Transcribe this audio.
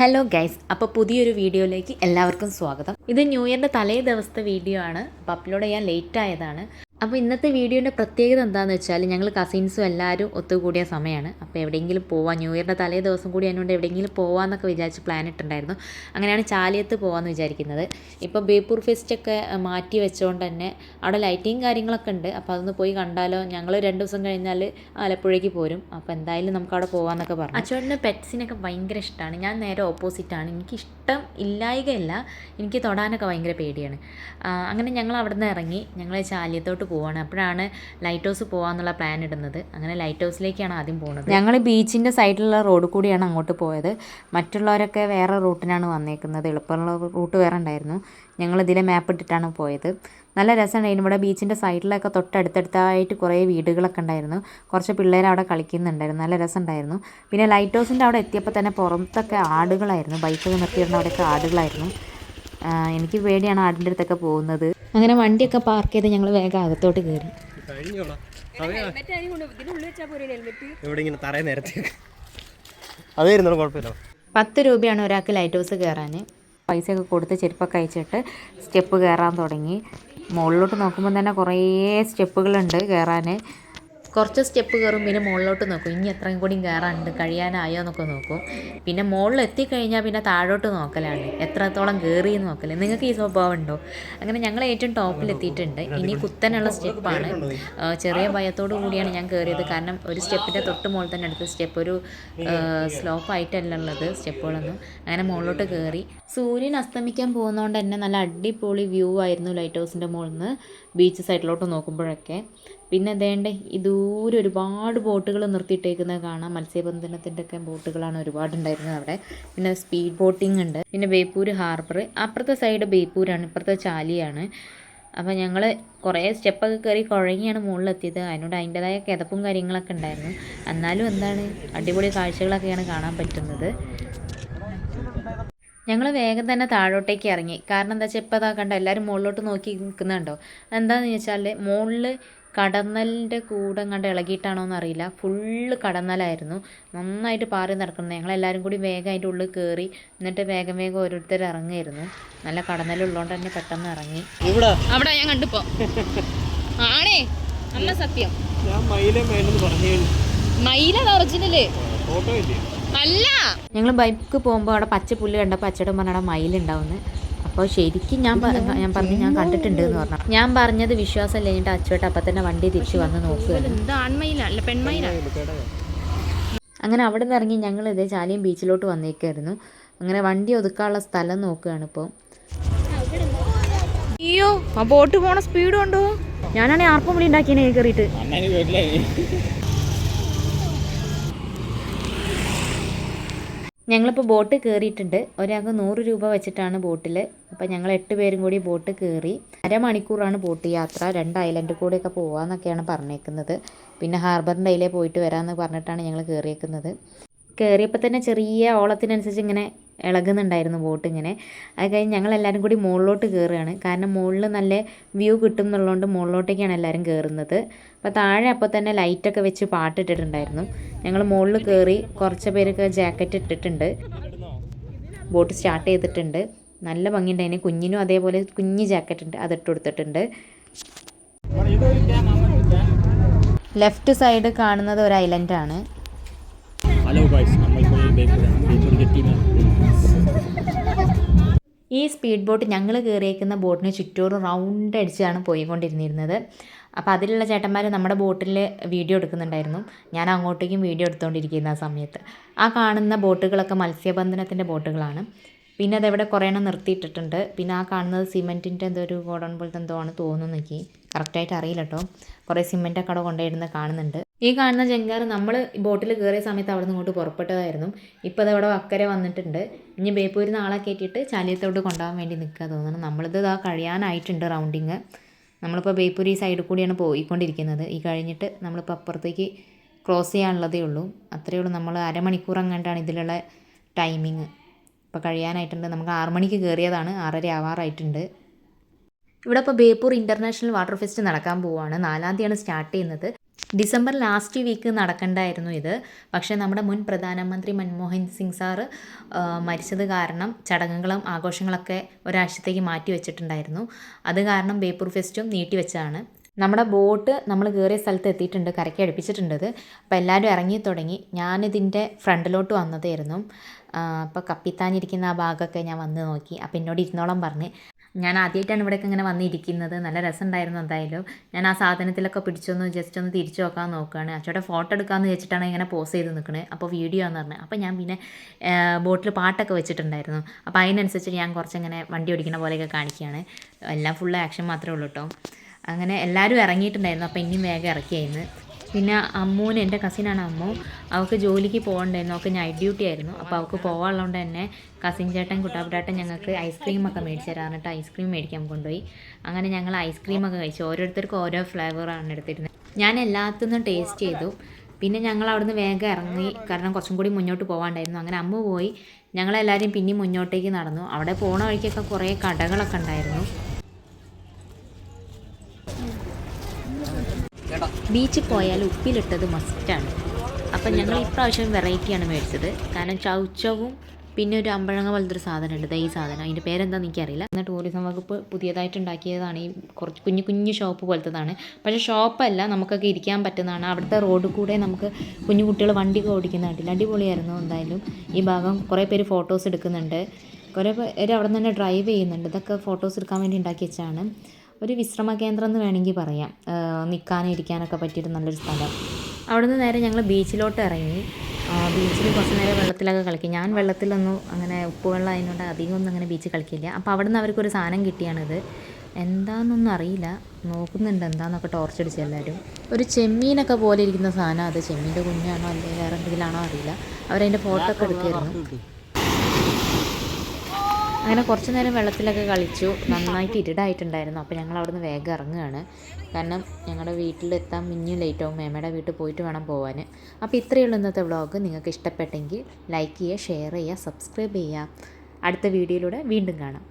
Hello guys അപ്പോൾ പുതിയൊരു വീഡിയോയിലേക്ക് എല്ലാവർക്കും സ്വാഗതം. ഇത് ന്യൂ ഇയറിന്റെ തലേ ദിവസത്തെ വീഡിയോ ആണ്. അപ്പോൾ അപ്ലോഡ് ചെയ്യാൻ ലേറ്റ് ആയതാണ്. അപ്പോൾ ഇന്നത്തെ വീഡിയോന്റെ പ്രത്യേകത എന്താണെന്ന് വെച്ചാൽ ഞങ്ങൾ കസിൻസും എല്ലാവരും ഒത്തുകൂടിയ സമയമാണ് അപ്പോൾ എവിടെയെങ്കിലും പോവാം ന്യൂ ഇയറിന്റെ തലേ ദിവസം കൂടി അതിനുകൊണ്ട് എവിടെയെങ്കിലും പോവാമെന്നൊക്കെ വിചാരിച്ച് പ്ലാൻ ഇട്ടുണ്ടായിരുന്നു അങ്ങനെയാണ് ചാലിയത്ത് പോകാമെന്ന് വിചാരിക്കുന്നത്. ഇപ്പോൾ ബേപ്പൂർ ഫെസ്റ്റൊക്കെ മാറ്റി വെച്ചുകൊണ്ട് തന്നെ അവിടെ ലൈറ്റിങ് കാര്യങ്ങളൊക്കെ ഉണ്ട്. അപ്പോൾ അതൊന്ന് പോയി കണ്ടാലോ? ഞങ്ങൾ രണ്ട് ദിവസം കഴിഞ്ഞാൽ ആലപ്പുഴയ്ക്ക് പോരും. അപ്പോൾ എന്തായാലും നമുക്ക് അവിടെ പോകാമെന്നൊക്കെ പറഞ്ഞു. അച്ചോടിന്റെ പെറ്റ്സിനൊക്കെ ഭയങ്കര ഇഷ്ടമാണ് ഞാൻ നേരെ ഓപ്പോസിറ്റാണ് എനിക്ക് ഇഷ്ടം ഇല്ലായികയല്ല. എനിക്ക് തൊടാനൊക്കെ ഭയങ്കര പേടിയാണ്. അങ്ങനെ ഞങ്ങൾ അവിടെ നിന്ന് ഇറങ്ങി. ഞങ്ങൾ ചാലിയത്തോട്ട് പോവാണ്. അപ്പോഴാണ് ലൈറ്റ് ഹൗസ് പോകാമെന്നുള്ള പ്ലാൻ ഇടുന്നത്. അങ്ങനെ ലൈറ്റ് ഹൗസിലേക്കാണ് ആദ്യം പോകുന്നത് ഞങ്ങൾ ബീച്ചിന്റെ സൈഡിലുള്ള റോഡ് കൂടിയാണ് അങ്ങോട്ട് പോയത്. മറ്റുള്ളവരൊക്കെ വേറെ റൂട്ടിനാണ് വന്നേക്കുന്നത്. എളുപ്പമുള്ള റൂട്ട് വേറെ ഉണ്ടായിരുന്നു. ഞങ്ങൾ ഇതിലെ മാപ്പ് ഇട്ടിട്ടാണ് പോയത്. നല്ല രസമുണ്ടായിരുന്നു ഇവിടെ ബീച്ചിന്റെ സൈഡിലൊക്കെ തൊട്ടടുത്തടുത്തായിട്ട് കുറേ വീടുകളൊക്കെ ഉണ്ടായിരുന്നു. കുറച്ച് പിള്ളേർ അവിടെ കളിക്കുന്നുണ്ടായിരുന്നു. നല്ല രസമുണ്ടായിരുന്നു. പിന്നെ ലൈറ്റ് ഹൗസിന്റെ അവിടെ എത്തിയപ്പോൾ തന്നെ പുറത്തൊക്കെ ആടുകളായിരുന്നു. ബൈക്കൊക്കെ നിർത്തിയിരുന്ന അവിടെയൊക്കെ ആടുകളായിരുന്നു. എനിക്ക് പേടിയാണ് ആടിന്റെ അടുത്തൊക്കെ പോകുന്നത്. അങ്ങനെ വണ്ടിയൊക്കെ പാർക്ക് ചെയ്ത് ഞങ്ങൾ വേഗം അകത്തോട്ട് കയറി അതായിരുന്നു കുഴപ്പമില്ല. പത്ത് രൂപയാണ് ഒരാൾക്ക് ലൈറ്റ് ഹൗസ് കയറാൻ പൈസയൊക്കെ കൊടുത്ത് ചെരുപ്പൊക്കെ അയച്ചിട്ട് സ്റ്റെപ്പ് കയറാൻ തുടങ്ങി. മുകളിലോട്ട് നോക്കുമ്പോൾ തന്നെ കുറേ സ്റ്റെപ്പുകളുണ്ട് കയറാൻ കുറച്ച് സ്റ്റെപ്പ് കയറും പിന്നെ മുകളിലോട്ട് നോക്കും. ഇനി എത്രയും കൂടി കയറാനുണ്ട് കഴിയാനായോ എന്നൊക്കെ നോക്കും. പിന്നെ മുകളിൽ എത്തിക്കഴിഞ്ഞാൽ പിന്നെ താഴോട്ട് നോക്കലാണ്. എത്രത്തോളം കയറി എന്ന് നോക്കൽ. നിങ്ങൾക്ക് ഈ സ്വഭാവം ഉണ്ടോ? അങ്ങനെ ഞങ്ങൾ ഏറ്റവും ടോപ്പിൽ എത്തിയിട്ടുണ്ട്. ഇനി കുത്തനുള്ള സ്റ്റെപ്പാണ്. ചെറിയ ഭയത്തോടു കൂടിയാണ് ഞാൻ കയറിയത് കാരണം ഒരു സ്റ്റെപ്പിന്റെ തൊട്ട് മുകളിൽ തന്നെ അടുത്ത സ്റ്റെപ്പ് ഒരു സ്ലോപ്പ് ആയിട്ടല്ല ഉള്ളത് സ്റ്റെപ്പുകളൊന്നും. അങ്ങനെ മുകളിലോട്ട് കയറി സൂര്യൻ അസ്തമിക്കാൻ പോകുന്നതുകൊണ്ട് തന്നെ നല്ല അടിപൊളി വ്യൂ ആയിരുന്നു ലൈറ്റ് ഹൗസിന്റെ മുകളിൽ നിന്ന് ബീച്ച് സൈഡിലോട്ട് നോക്കുമ്പോഴൊക്കെ. പിന്നെ എന്തേണ്ടേ ഈ ദൂരെ ഒരുപാട് ബോട്ടുകൾ നിർത്തിയിട്ടേക്കുന്നത് കാണാം. മത്സ്യബന്ധനത്തിന്റെ ഒക്കെ ബോട്ടുകളാണ് ഒരുപാട് ഉണ്ടായിരുന്നത് അവിടെ. പിന്നെ സ്പീഡ് ബോട്ടിംഗ് ഉണ്ട്. പിന്നെ ബേപ്പൂർ ഹാർബർ അപ്പുറത്തെ സൈഡ് ബേപ്പൂരാണ് ഇപ്പുറത്തെ ചാലിയാണ്. അപ്പോൾ ഞങ്ങൾ കുറേ സ്റ്റെപ്പൊക്കെ കയറി കുഴങ്ങിയാണ് മുകളിലെത്തിയത്. അതിനോട് അതിന്റെതായ കിതപ്പും കാര്യങ്ങളൊക്കെ ഉണ്ടായിരുന്നു. എന്നാലും എന്താണ് അടിപൊളി കാഴ്ചകളൊക്കെയാണ് കാണാൻ പറ്റുന്നത്. ഞങ്ങൾ വേഗം തന്നെ താഴോട്ടേക്ക് ഇറങ്ങി. കാരണം എന്താ വെച്ചാൽ ഇപ്പോൾ അതാ കണ്ട എല്ലാവരും മുകളിലോട്ട് നോക്കി നിൽക്കുന്നുണ്ടോ? എന്താണെന്ന് വെച്ചാൽ മുകളിൽ കടന്നലിന്റെ കൂടെ കണ്ട് ഇളകിയിട്ടാണോ എന്നറിയില്ല. ഫുള്ള് കടന്നലായിരുന്നു. നന്നായിട്ട് പാറി നടക്കുന്നത് ഞങ്ങളെല്ലാവരും കൂടി വേഗം അതിന്റെ ഉള്ളിൽ കയറി എന്നിട്ട് വേഗം വേഗം ഓരോരുത്തർ ഇറങ്ങിയിരുന്നു. നല്ല കടന്നലുള്ളതുകൊണ്ട് തന്നെ പെട്ടെന്ന് ഇറങ്ങി. ഇവിടെ അവിടെ ഞാൻ കണ്ടിപ്പോ ആണേ. അമ്മ സത്യം. ഒറിജിനൽ. അല്ല. ഞങ്ങൾ ബൈക്ക് പോകുമ്പോൾ അവിടെ പച്ച പുല്ല് കണ്ടപ്പോൾ അച്ചടം പറഞ്ഞ അവിടെ മയിലുണ്ടാവുന്നു. അപ്പോൾ ശരിക്കും ഞാൻ ഞാൻ പറഞ്ഞു ഞാൻ കണ്ടിട്ടുണ്ട് എന്ന് പറഞ്ഞു ഞാൻ പറഞ്ഞത് വിശ്വാസം കഴിഞ്ഞിട്ട് അച്ചുവേട്ട അപ്പം തന്നെ വണ്ടി തിരിച്ചു വന്ന് നോക്കുകയാണ് അങ്ങനെ അവിടെ നിന്ന് ഇറങ്ങി ഞങ്ങൾ ഇതേ ചാലിയം ബീച്ചിലോട്ട് വന്നേക്കായിരുന്നു. അങ്ങനെ വണ്ടി ഒതുക്കാനുള്ള സ്ഥലം നോക്കുകയാണ് ഇപ്പോൾ അയ്യോ ആ ബോട്ട് പോണ സ്പീഡ് ഉണ്ടോ ഞാനാണെങ്കിൽ ആർക്കും വിളി ഉണ്ടാക്കിയേ കയറിയിട്ട്. ഞങ്ങളിപ്പോൾ ബോട്ട് കയറിയിട്ടുണ്ട് ഒരാൾക്ക് നൂറ് രൂപ വെച്ചിട്ടാണ് ബോട്ടിൽ അപ്പോൾ ഞങ്ങൾ എട്ട് പേരും കൂടി ബോട്ട് കയറി അരമണിക്കൂറാണ് ബോട്ട് യാത്ര. രണ്ട് ഐലൻഡ് കൂടെയൊക്കെ പോകാമെന്നൊക്കെയാണ് പറഞ്ഞേക്കുന്നത്. പിന്നെ ഹാർബറിന്റെ അതിലേ പോയിട്ട് വരാമെന്ന് പറഞ്ഞിട്ടാണ് ഞങ്ങൾ കയറിയേക്കുന്നത് കയറിയപ്പോൾ തന്നെ ചെറിയ ഓളത്തിനനുസരിച്ച് ഇങ്ങനെ ഇളകുന്നുണ്ടായിരുന്നു ബോട്ട് ഇങ്ങനെ. അത് കഴിഞ്ഞ് ഞങ്ങൾ എല്ലാവരും കൂടി മുകളിലോട്ട് കയറുകയാണ് കാരണം മുകളിൽ നല്ല വ്യൂ കിട്ടും എന്നുള്ളതുകൊണ്ട് മുകളിലോട്ടേക്കാണ് എല്ലാവരും കയറുന്നത് അപ്പോൾ താഴെ അപ്പോൾ തന്നെ ലൈറ്റൊക്കെ വെച്ച് പാട്ടിട്ടിട്ടുണ്ടായിരുന്നു. ഞങ്ങൾ മുകളിൽ കയറി കുറച്ച് പേരൊക്കെ ജാക്കറ്റ് ഇട്ടിട്ടുണ്ട്. ബോട്ട് സ്റ്റാർട്ട് ചെയ്തിട്ടുണ്ട്. നല്ല ഭംഗിയുണ്ട് അതിന്. കുഞ്ഞിനും അതേപോലെ കുഞ്ഞ് ജാക്കറ്റ് ഉണ്ട്. അതിട്ട് കൊടുത്തിട്ടുണ്ട്. ലെഫ്റ്റ് സൈഡ് കാണുന്നത് ഒരു ഐലൻഡാണ് ഹലോ ഗൈസ് നമ്മളിപ്പോൾ ബേപ്പൂർ ജെട്ടിയിലാണ് ഈ സ്പീഡ് ബോട്ട് ഞങ്ങൾ കയറിയേക്കുന്ന ബോട്ടിന് ചുറ്റോറും റൗണ്ട് അടിച്ചാണ് പോയിക്കൊണ്ടിരുന്നിരുന്നത്. അപ്പോൾ അതിലുള്ള ചേട്ടന്മാർ നമ്മുടെ ബോട്ടിൽ വീഡിയോ എടുക്കുന്നുണ്ടായിരുന്നു. ഞാൻ അങ്ങോട്ടേക്കും വീഡിയോ എടുത്തുകൊണ്ടിരിക്കുന്ന ആ സമയത്ത്. ആ കാണുന്ന ബോട്ടുകളൊക്കെ മത്സ്യബന്ധനത്തിന്റെ ബോട്ടുകളാണ്. പിന്നെ അതെവിടെ കുറേ എണ്ണം നിർത്തിയിട്ടിട്ടുണ്ട്. പിന്നെ ആ കാണുന്നത് സിമെന്റിന്റെ എന്തോ ഒരു ഗോഡൗൺ പോലത്തെ എന്തോ ആണ് തോന്നുന്നു എനിക്ക്. കറക്റ്റായിട്ട് അറിയില്ല കേട്ടോ കുറേ സിമെന്റൊക്കെ അവിടെ കൊണ്ടുവരുന്നത് കാണുന്നുണ്ട്. ഈ കാണുന്ന ജങ്കാർ നമ്മൾ ബോട്ടിൽ കയറിയ സമയത്ത് അവിടെ നിന്ന് ഇങ്ങോട്ട് പുറപ്പെട്ടതായിരുന്നു. ഇപ്പോൾ അത് അവിടെ അക്കരെ വന്നിട്ടുണ്ട്. ഇനി ബേപ്പൂരിൽ നിന്ന് ആളെ കയറ്റിയിട്ട് ചാലിയത്തോട്ട് കൊണ്ടുപോകാൻ വേണ്ടി നിൽക്കുക തോന്നുന്നു. നമ്മളിത് ഇതാ കഴിയാനായിട്ടുണ്ട് റൗണ്ടിങ്. നമ്മളിപ്പോൾ ബേപ്പൂർ ഈ സൈഡിൽ കൂടിയാണ് പോയിക്കൊണ്ടിരിക്കുന്നത്. ഈ കഴിഞ്ഞിട്ട് നമ്മളിപ്പോൾ അപ്പുറത്തേക്ക് ക്രോസ് ചെയ്യാനുള്ളതേ ഉള്ളൂ. അത്രയേ ഉള്ളൂ. നമ്മൾ അരമണിക്കൂർ അങ്ങാണ്ടാണ് ഇതിലുള്ള ടൈമിങ് ഇപ്പോൾ കഴിയാനായിട്ടുണ്ട്. നമുക്ക് ആറ് മണിക്ക് കയറിയതാണ് ആറര ആവാറായിട്ടുണ്ട്. ഇവിടെ ഇപ്പോൾ ബേപ്പൂർ ഇന്റർനാഷണൽ വാട്ടർ ഫെസ്റ്റ് നടക്കാൻ പോവുകയാണ് നാലാം തീയതിയാണ് സ്റ്റാർട്ട് ചെയ്യുന്നത്. ഡിസംബർ ലാസ്റ്റ് വീക്ക് നടക്കണ്ടായിരുന്നു ഇത്. പക്ഷേ നമ്മുടെ മുൻ പ്രധാനമന്ത്രി മൻമോഹൻ സിംഗ് സാറ് മരിച്ചത് കാരണം ചടങ്ങുകളും ആഘോഷങ്ങളൊക്കെ ഒരാഴ്ചത്തേക്ക് മാറ്റി വെച്ചിട്ടുണ്ടായിരുന്നു. അത് കാരണം ബേപ്പൂർ ഫെസ്റ്റും നീട്ടിവെച്ചതാണ് നമ്മുടെ ബോട്ട് നമ്മൾ കയറിയ സ്ഥലത്ത് എത്തിയിട്ടുണ്ട് കരയ്ക്ക് അടുപ്പിച്ചിട്ടുണ്ടത് അപ്പോൾ എല്ലാവരും ഇറങ്ങി തുടങ്ങി. ഞാനിതിന്റെ ഫ്രണ്ടിലോട്ട് വന്നതായിരുന്നു. അപ്പോൾ കപ്പിത്താനിരിക്കുന്ന ആ ഭാഗമൊക്കെ ഞാൻ വന്ന് നോക്കി. അപ്പോൾ എന്നോട് ഇരുന്നോളം പറഞ്ഞ്. ഞാൻ ആദ്യമായിട്ടാണ് ഇവിടേക്ക് ഇങ്ങനെ വന്നിരിക്കുന്നത്. നല്ല രസമുണ്ടായിരുന്നു എന്തായാലും. ഞാൻ ആ സാധനത്തിലൊക്കെ പിടിച്ചൊന്ന് ജസ്റ്റ് ഒന്ന് തിരിച്ചു നോക്കാൻ നോക്കുകയാണ് അച്ചോടെ ഫോട്ടോ എടുക്കാമെന്ന് വെച്ചിട്ടാണ് ഇങ്ങനെ പോസ് ചെയ്ത് നിൽക്കുന്നത് അപ്പോൾ വീഡിയോ എന്ന് പറഞ്ഞത് അപ്പോൾ ഞാൻ പിന്നെ ബോട്ടിൽ പാട്ടൊക്കെ വെച്ചിട്ടുണ്ടായിരുന്നു. അപ്പോൾ അതിനനുസരിച്ച് ഞാൻ കുറച്ചിങ്ങനെ വണ്ടി ഓടിക്കുന്ന പോലെയൊക്കെ കാണിക്കുകയാണ് എല്ലാം ഫുൾ ആക്ഷൻ മാത്രമേ ഉള്ളൂ കേട്ടോ അങ്ങനെ എല്ലാവരും ഇറങ്ങിയിട്ടുണ്ടായിരുന്നു. അപ്പോൾ ഇനിയും വേഗം ഇറക്കിയായിരുന്നു പിന്നെ അമ്മൂന് എന്റെ കസിനാണ് അമ്മു. അവൾക്ക് ജോലിക്ക് പോകണ്ടായിരുന്നു. അവൾക്ക് നൈറ്റ് ഡ്യൂട്ടി ആയിരുന്നു. അപ്പോൾ അവൾക്ക് പോകാനുള്ളതുകൊണ്ട് തന്നെ കസിൻ ചേട്ടൻ കുട്ടാപ്പിട്ടാട്ടൻ ഞങ്ങൾക്ക് ഐസ്ക്രീമൊക്കെ മേടിച്ച് തരാറിട്ട് ഐസ്ക്രീം മേടിക്കാൻ കൊണ്ടുപോയി. അങ്ങനെ ഞങ്ങൾ ഐസ്ക്രീമൊക്കെ കഴിച്ചു. ഓരോരുത്തർക്കും ഓരോ ഫ്ലേവറാണ് എടുത്തിരുന്നത്. ഞാൻ എല്ലാത്തുനിന്നും ടേസ്റ്റ് ചെയ്തു. പിന്നെ ഞങ്ങൾ അവിടുന്ന് വേഗം ഇറങ്ങി. കാരണം കുറച്ചും കൂടി മുന്നോട്ട് പോകാണ്ടായിരുന്നു അങ്ങനെ അമ്മ പോയി. ഞങ്ങളെല്ലാവരും പിന്നെയും മുന്നോട്ടേക്ക് നടന്നു. അവിടെ പോണ വഴിക്കൊക്കെ കുറേ കടകളൊക്കെ ഉണ്ടായിരുന്നു. ബീച്ചിൽ പോയാൽ ഉപ്പിലിട്ടത് മസ്റ്റാണ് അപ്പം ഞങ്ങൾ ഇപ്രാവശ്യം വെറൈറ്റിയാണ് മേടിച്ചത്. കാരണം ചൗച്ചവും പിന്നെ ഒരു അമ്പഴങ്ങ പോലത്തെ ഒരു സാധനം ഉണ്ട് ദേ ഈ സാധനം. അതിന്റെ പേരെന്താണെന്ന് എനിക്കറിയില്ല. എന്നാൽ ടൂറിസം വകുപ്പ് പുതിയതായിട്ട് ഉണ്ടാക്കിയതാണ്. ഈ കുറച്ച് കുഞ്ഞു കുഞ്ഞു ഷോപ്പ് പോലത്തതാണ്. പക്ഷേ ഷോപ്പല്ല നമുക്കൊക്കെ ഇരിക്കാൻ പറ്റുന്നതാണ്. അവിടുത്തെ റോഡിൽ കൂടെ നമുക്ക് കുഞ്ഞു കുട്ടികൾ വണ്ടി ഓടിക്കുന്ന കണ്ടില്ല? അടിപൊളിയായിരുന്നു എന്തായാലും. ഈ ഭാഗം കുറേ പേര് ഫോട്ടോസ് എടുക്കുന്നുണ്ട്. കുറേ പേര് അവിടെ നിന്ന് തന്നെ ഡ്രൈവ് ചെയ്യുന്നുണ്ട്. ഇതൊക്കെ ഫോട്ടോസ് എടുക്കാൻ വേണ്ടി ഉണ്ടാക്കി വെച്ചാണ് ഒരു വിശ്രമ കേന്ദ്രം എന്ന് വേണമെങ്കിൽ പറയാം. നിൽക്കാനും ഇരിക്കാനൊക്കെ പറ്റിയൊരു നല്ലൊരു സ്ഥലം. അവിടുന്ന് നേരെ ഞങ്ങൾ ബീച്ചിലോട്ട് ഇറങ്ങി. ബീച്ചിൽ കുറച്ച് നേരം വെള്ളത്തിലൊക്കെ കളിക്കും. ഞാൻ വെള്ളത്തിലൊന്നും അങ്ങനെ ഉപ്പുവെള്ളം ആയതുകൊണ്ട് അധികം ഒന്നും അങ്ങനെ ബീച്ചിൽ കളിക്കില്ല. അപ്പോൾ അവിടെ നിന്ന് അവർക്കൊരു സാധനം കിട്ടിയാണിത്. എന്താണെന്നൊന്നും അറിയില്ല. നോക്കുന്നുണ്ട് എന്താണെന്നൊക്കെ ടോർച്ച് അടിച്ച് എല്ലാവരും ഒരു ചെമ്മീനൊക്കെ പോലെ ഇരിക്കുന്ന സാധനം അത്. ചെമ്മീന്റെ കുഞ്ഞാണോ അല്ലെങ്കിൽ വേറെ എന്തെങ്കിലും ആണോ അറിയില്ല. അവരതിന്റെ ഫോട്ടോ ഒക്കെ എടുക്കായിരുന്നു അങ്ങനെ കുറച്ച് നേരം വെള്ളത്തിലൊക്കെ കളിച്ചു. നന്നായിട്ട് ഇരുടായിട്ടുണ്ടായിരുന്നു. അപ്പോൾ ഞങ്ങൾ അവിടുന്ന് വേഗം ഇറങ്ങുകയാണ്. കാരണം ഞങ്ങളുടെ വീട്ടിലെത്താൻ മിഞ്ഞും ലേറ്റ് ആവും. മേമയുടെ വീട്ടിൽ പോയിട്ട് വേണം പോകാൻ അപ്പോൾ ഇത്രയേ ഉള്ളൂ ഇന്നത്തെ വ്ളോഗ് നിങ്ങൾക്ക് ഇഷ്ടപ്പെട്ടെങ്കിൽ ലൈക്ക് ചെയ്യുക ഷെയർ ചെയ്യുക സബ്സ്ക്രൈബ് ചെയ്യുക. അടുത്ത വീഡിയോയിലൂടെ വീണ്ടും കാണാം.